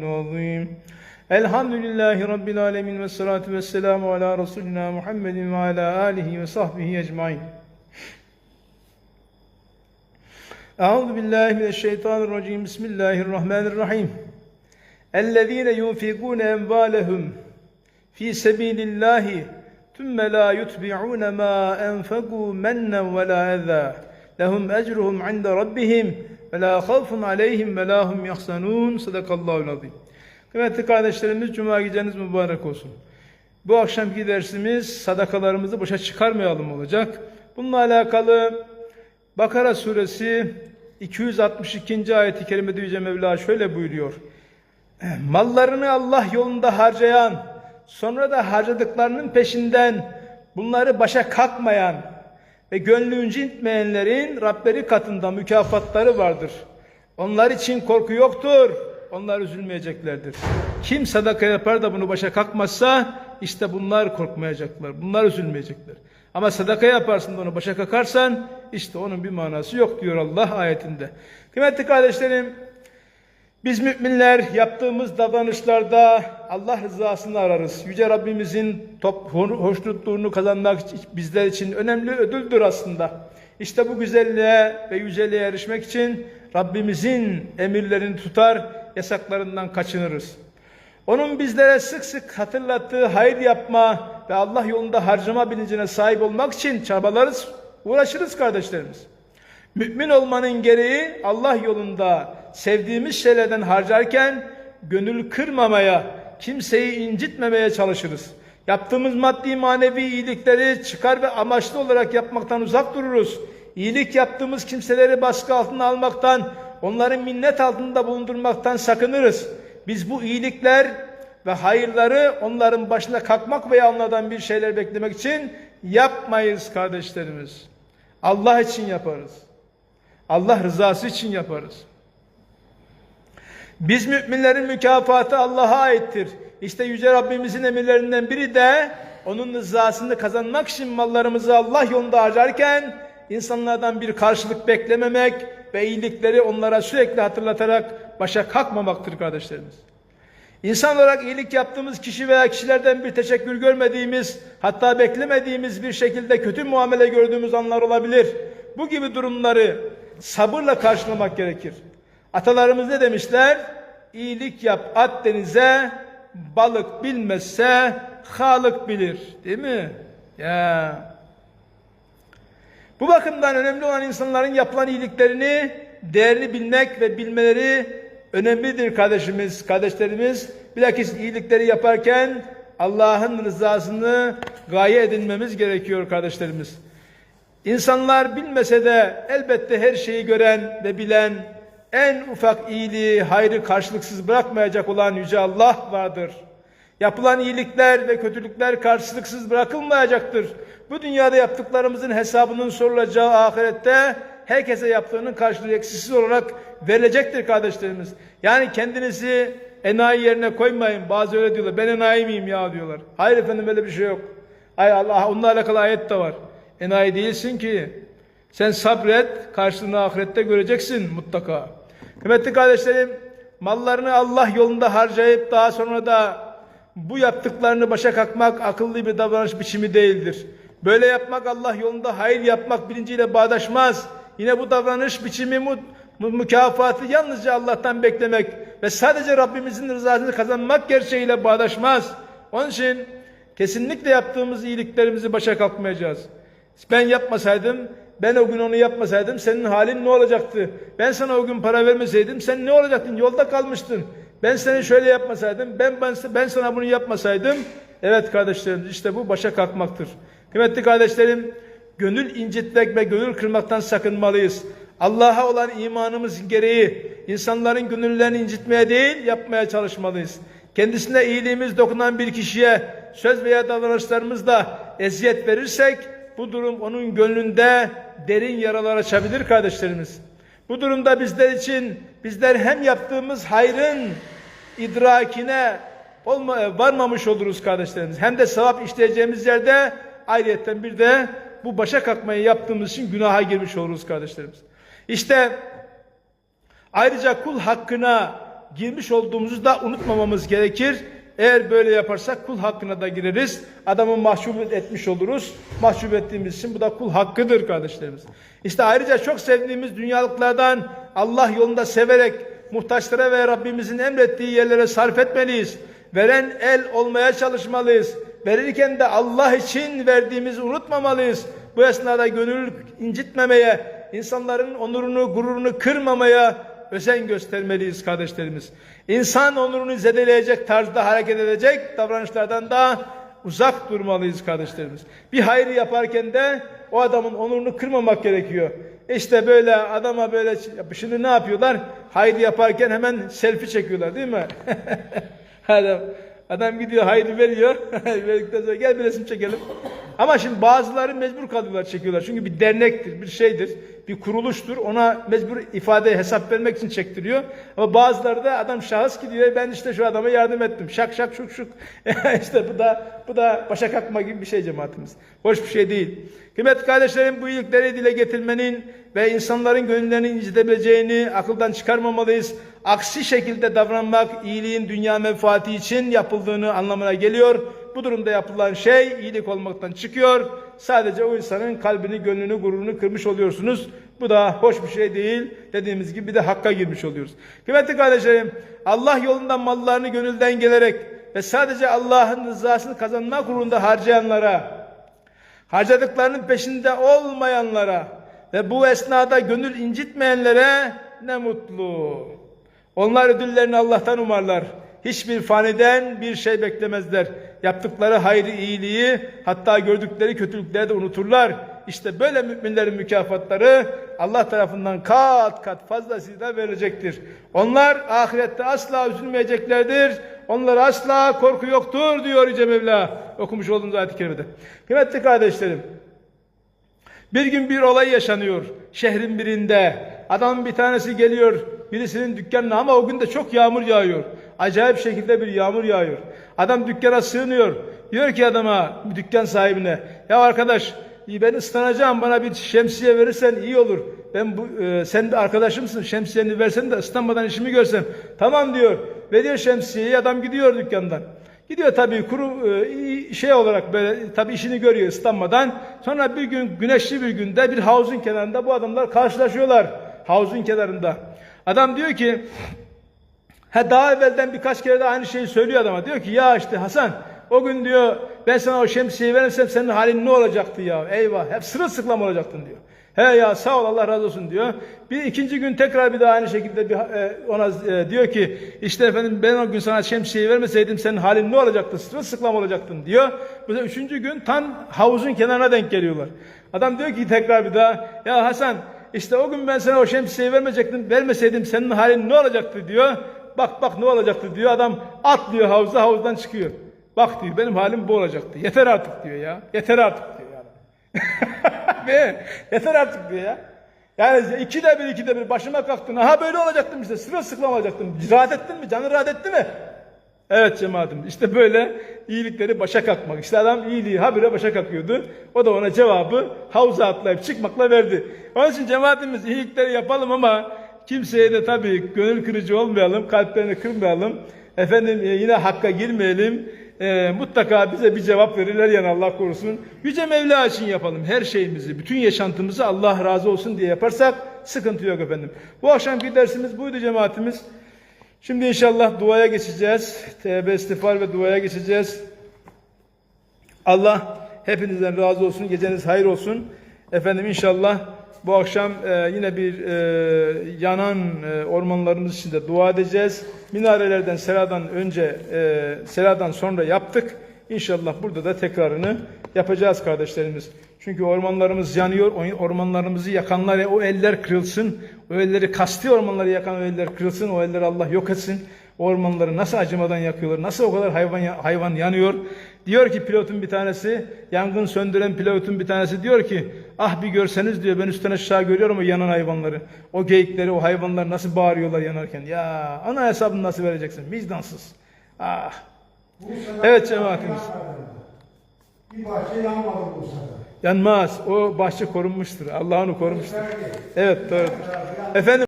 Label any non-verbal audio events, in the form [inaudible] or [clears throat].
العظيم. الحمد لله رب العالمين والصلاة والسلام على رسولنا محمد وعلى آله وصحبه أجمعين. أعوذ بالله من الشيطان الرجيم. بسم الله الرحمن الرحيم. الذين ينفقون أموالهم في سبيل الله ثم لا يتبعون ما أنفقوا منا ولا أذى. لهم أجرهم عند ربهم ve la khawfun aleyhim ve la hum yahsanun. Sadakallahu. Kıymetli kardeşlerimiz cuma geceniz mübarek olsun. Bu akşamki dersimiz sadakalarımızı boşa çıkarmayalım olacak. Bununla alakalı Bakara suresi 262. ayet-i kerimede Yüce Mevla şöyle buyuruyor. [clears throat] Mallarını Allah yolunda harcayan, sonra da harcadıklarının peşinden bunları başa kalkmayan, ve gönlü incitmeyenlerin Rableri katında mükafatları vardır. Onlar için korku yoktur. Onlar üzülmeyeceklerdir. Kim sadaka yapar da bunu başa kalkmazsa işte bunlar korkmayacaklar. Bunlar üzülmeyecekler. Ama sadaka yaparsın da onu başa kalkarsan işte onun bir manası yok diyor Allah ayetinde. Kıymetli kardeşlerim biz müminler yaptığımız davranışlarda Allah rızasını ararız. Yüce Rabbimizin top, hoşnutluğunu kazanmak bizler için önemli ödüldür aslında. İşte bu güzelliğe ve yüceliğe erişmek için Rabbimizin emirlerini tutar, yasaklarından kaçınırız. Onun bizlere sık sık hatırlattığı hayır yapma ve Allah yolunda harcama bilincine sahip olmak için çabalarız, uğraşırız kardeşlerimiz. Mümin olmanın gereği Allah yolunda sevdiğimiz şeylerden harcarken gönül kırmamaya, kimseyi incitmemeye çalışırız. Yaptığımız maddi manevi iyilikleri çıkar ve amaçlı olarak yapmaktan uzak dururuz. İyilik yaptığımız kimseleri baskı altına almaktan, onların minnet altında bulundurmaktan sakınırız. Biz bu iyilikler ve hayırları onların başına kalkmak veya onlardan bir şeyler beklemek için yapmayız kardeşlerimiz. Allah için yaparız. Allah rızası için yaparız. Biz müminlerin mükafatı Allah'a aittir. İşte Yüce Rabbimizin emirlerinden biri de onun rızasını kazanmak için mallarımızı Allah yolunda harcarken insanlardan bir karşılık beklememek ve iyilikleri onlara sürekli hatırlatarak başa kalkmamaktır kardeşlerimiz. İnsan olarak iyilik yaptığımız kişi veya kişilerden bir teşekkür görmediğimiz, hatta beklemediğimiz bir şekilde kötü muamele gördüğümüz anlar olabilir. Bu gibi durumları sabırla karşılamak gerekir. Atalarımız ne demişler? İyilik yap at denize, balık bilmezse halık bilir. Değil mi? Ya. Bu bakımdan önemli olan insanların yapılan iyiliklerini değerini bilmek ve bilmeleri önemlidir kardeşimiz, kardeşlerimiz. Bilakis iyilikleri yaparken Allah'ın rızasını gaye edinmemiz gerekiyor kardeşlerimiz. İnsanlar bilmese de elbette her şeyi gören ve bilen en ufak iyiliği, hayrı karşılıksız bırakmayacak olan Yüce Allah vardır. Yapılan iyilikler ve kötülükler karşılıksız bırakılmayacaktır. Bu dünyada yaptıklarımızın hesabının sorulacağı ahirette herkese yaptığının karşılığı eksiksiz olarak verilecektir kardeşlerimiz. Yani kendinizi enayi yerine koymayın. Bazı öyle diyorlar. Ben enayi miyim ya diyorlar. Hayır efendim öyle bir şey yok. Ay Allah onunla alakalı ayet de var. Enayi değilsin ki. Sen sabret, karşılığını ahirette göreceksin mutlaka. Kıymetli kardeşlerim, mallarını Allah yolunda harcayıp daha sonra da bu yaptıklarını başa kalkmak akıllı bir davranış biçimi değildir. Böyle yapmak Allah yolunda hayır yapmak bilinciyle bağdaşmaz. Yine bu davranış biçimi mu, mu, mükafatı yalnızca Allah'tan beklemek ve sadece Rabbimizin rızasını kazanmak gerçeğiyle bağdaşmaz. Onun için kesinlikle yaptığımız iyiliklerimizi başa kalkmayacağız. Ben yapmasaydım, ben o gün onu yapmasaydım senin halin ne olacaktı? Ben sana o gün para vermeseydim sen ne olacaktın? Yolda kalmıştın. Ben seni şöyle yapmasaydım, ben, ben, ben sana bunu yapmasaydım. Evet kardeşlerim işte bu başa kalkmaktır. Kıymetli kardeşlerim, gönül incitmek ve gönül kırmaktan sakınmalıyız. Allah'a olan imanımız gereği insanların gönüllerini incitmeye değil yapmaya çalışmalıyız. Kendisine iyiliğimiz dokunan bir kişiye söz veya davranışlarımızla eziyet verirsek bu durum onun gönlünde derin yaralar açabilir kardeşlerimiz. Bu durumda bizler için bizler hem yaptığımız hayrın idrakine olma, varmamış oluruz kardeşlerimiz. Hem de sevap işleyeceğimiz yerde ayrıyetten bir de bu başa kalkmayı yaptığımız için günaha girmiş oluruz kardeşlerimiz. İşte ayrıca kul hakkına girmiş olduğumuzu da unutmamamız gerekir. Eğer böyle yaparsak kul hakkına da gireriz. Adamı mahcup etmiş oluruz. Mahcup ettiğimiz için bu da kul hakkıdır kardeşlerimiz. İşte ayrıca çok sevdiğimiz dünyalıklardan Allah yolunda severek muhtaçlara ve Rabbimizin emrettiği yerlere sarf etmeliyiz. Veren el olmaya çalışmalıyız. Verirken de Allah için verdiğimizi unutmamalıyız. Bu esnada gönül incitmemeye, insanların onurunu, gururunu kırmamaya özen göstermeliyiz kardeşlerimiz. İnsan onurunu zedeleyecek tarzda hareket edecek davranışlardan da uzak durmalıyız kardeşlerimiz. Bir hayrı yaparken de o adamın onurunu kırmamak gerekiyor. İşte böyle adama böyle şimdi ne yapıyorlar? Hayrı yaparken hemen selfie çekiyorlar değil mi? [laughs] adam, adam gidiyor hayrı veriyor. [laughs] Verdikten sonra gel bir resim çekelim. Ama şimdi bazıları mecbur kalıyorlar çekiyorlar. Çünkü bir dernektir, bir şeydir, bir kuruluştur. Ona mecbur ifade hesap vermek için çektiriyor. Ama bazıları da adam şahıs gidiyor. Ben işte şu adama yardım ettim. Şak şak şuk şuk. [laughs] işte bu da bu da başa kalkma gibi bir şey cemaatimiz. Hoş bir şey değil. Kıymetli kardeşlerim bu iyilikleri dile getirmenin ve insanların gönüllerini incitebileceğini akıldan çıkarmamalıyız. Aksi şekilde davranmak iyiliğin dünya menfaati için yapıldığını anlamına geliyor. Bu durumda yapılan şey iyilik olmaktan çıkıyor. Sadece o insanın kalbini, gönlünü, gururunu kırmış oluyorsunuz. Bu da hoş bir şey değil. Dediğimiz gibi bir de hakka girmiş oluyoruz. Kıymetli kardeşlerim, Allah yolunda mallarını gönülden gelerek ve sadece Allah'ın rızasını kazanmak uğrunda harcayanlara, harcadıklarının peşinde olmayanlara ve bu esnada gönül incitmeyenlere ne mutlu. Onlar ödüllerini Allah'tan umarlar. Hiçbir faniden bir şey beklemezler. Yaptıkları hayrı, iyiliği, hatta gördükleri kötülükleri de unuturlar. İşte böyle müminlerin mükafatları Allah tarafından kat kat fazlasıyla verilecektir. Onlar ahirette asla üzülmeyeceklerdir. Onlara asla korku yoktur diyor Yüce Mevla. Okumuş olduğumuz ayet-i kerimede. Kıymetli kardeşlerim, bir gün bir olay yaşanıyor şehrin birinde. Adam bir tanesi geliyor birisinin dükkanına ama o gün de çok yağmur yağıyor. Acayip şekilde bir yağmur yağıyor. Adam dükkana sığınıyor. Diyor ki adama, dükkan sahibine, ya arkadaş ben ıslanacağım bana bir şemsiye verirsen iyi olur. Ben bu e, sen de arkadaşımsın şemsiyeni versen de ıslanmadan işimi görsem. Tamam diyor. Veriyor şemsiyeyi adam gidiyor dükkandan. Gidiyor tabii kuru e, şey olarak böyle tabii işini görüyor ıslanmadan. Sonra bir gün güneşli bir günde bir havuzun kenarında bu adamlar karşılaşıyorlar. Havuzun kenarında. Adam diyor ki ha daha evvelden birkaç kere de aynı şeyi söylüyor adama. Diyor ki ya işte Hasan o gün diyor ben sana o şemsiyeyi verirsem senin halin ne olacaktı ya? Eyvah hep sırılsıklam olacaktın diyor. He ya sağ ol Allah razı olsun diyor. Bir ikinci gün tekrar bir daha aynı şekilde bir, e, ona e, diyor ki işte efendim ben o gün sana şemsiyeyi vermeseydim senin halin ne olacaktı? Sırılsıklam olacaktın diyor. Sefer üçüncü gün tam havuzun kenarına denk geliyorlar. Adam diyor ki tekrar bir daha ya Hasan işte o gün ben sana o şemsiyeyi vermeyecektim, vermeseydim senin halin ne olacaktı diyor. Bak bak ne olacaktı diyor. Adam atlıyor havuza havuzdan çıkıyor. Bak diyor benim halim bu olacaktı. Yeter artık diyor ya. Yeter artık diyor yani. [laughs] Yeter artık diyor ya. Yani ikide bir ikide bir başıma kalktın. Aha böyle olacaktım işte. Sırılsıklam olacaktım. Rahat ettin mi? Canın rahat etti mi? Evet cemaatim. İşte böyle iyilikleri başa kalkmak. İşte adam iyiliği habire başa kalkıyordu. O da ona cevabı havuza atlayıp çıkmakla verdi. Onun için cemaatimiz iyilikleri yapalım ama kimseye de tabii gönül kırıcı olmayalım. Kalplerini kırmayalım. Efendim e, yine hakka girmeyelim. E, mutlaka bize bir cevap verirler yani Allah korusun. Yüce Mevla için yapalım her şeyimizi, bütün yaşantımızı Allah razı olsun diye yaparsak sıkıntı yok efendim. Bu akşamki dersimiz buydu cemaatimiz. Şimdi inşallah duaya geçeceğiz. Tevbe istiğfar ve duaya geçeceğiz. Allah hepinizden razı olsun. Geceniz hayır olsun. Efendim inşallah bu akşam e, yine bir e, yanan e, ormanlarımız içinde dua edeceğiz. Minarelerden seladan önce, e, seladan sonra yaptık. İnşallah burada da tekrarını yapacağız kardeşlerimiz. Çünkü ormanlarımız yanıyor. Ormanlarımızı yakanlar, o eller kırılsın. O elleri kasti ormanları yakan o eller kırılsın. O elleri Allah yok etsin. O ormanları nasıl acımadan yakıyorlar? Nasıl o kadar hayvan hayvan yanıyor? Diyor ki pilotun bir tanesi, yangın söndüren pilotun bir tanesi diyor ki, ah bir görseniz diyor ben üstten aşağı görüyorum o yanan hayvanları. O geyikleri, o hayvanlar nasıl bağırıyorlar yanarken. Ya ana hesabını nasıl vereceksin? Vicdansız. Ah. Evet cemaatimiz. Bir bahçe yanmadı bu sefer. Yanmaz. O bahçe korunmuştur. Allah onu korumuştur. Evet doğrudur. Efendim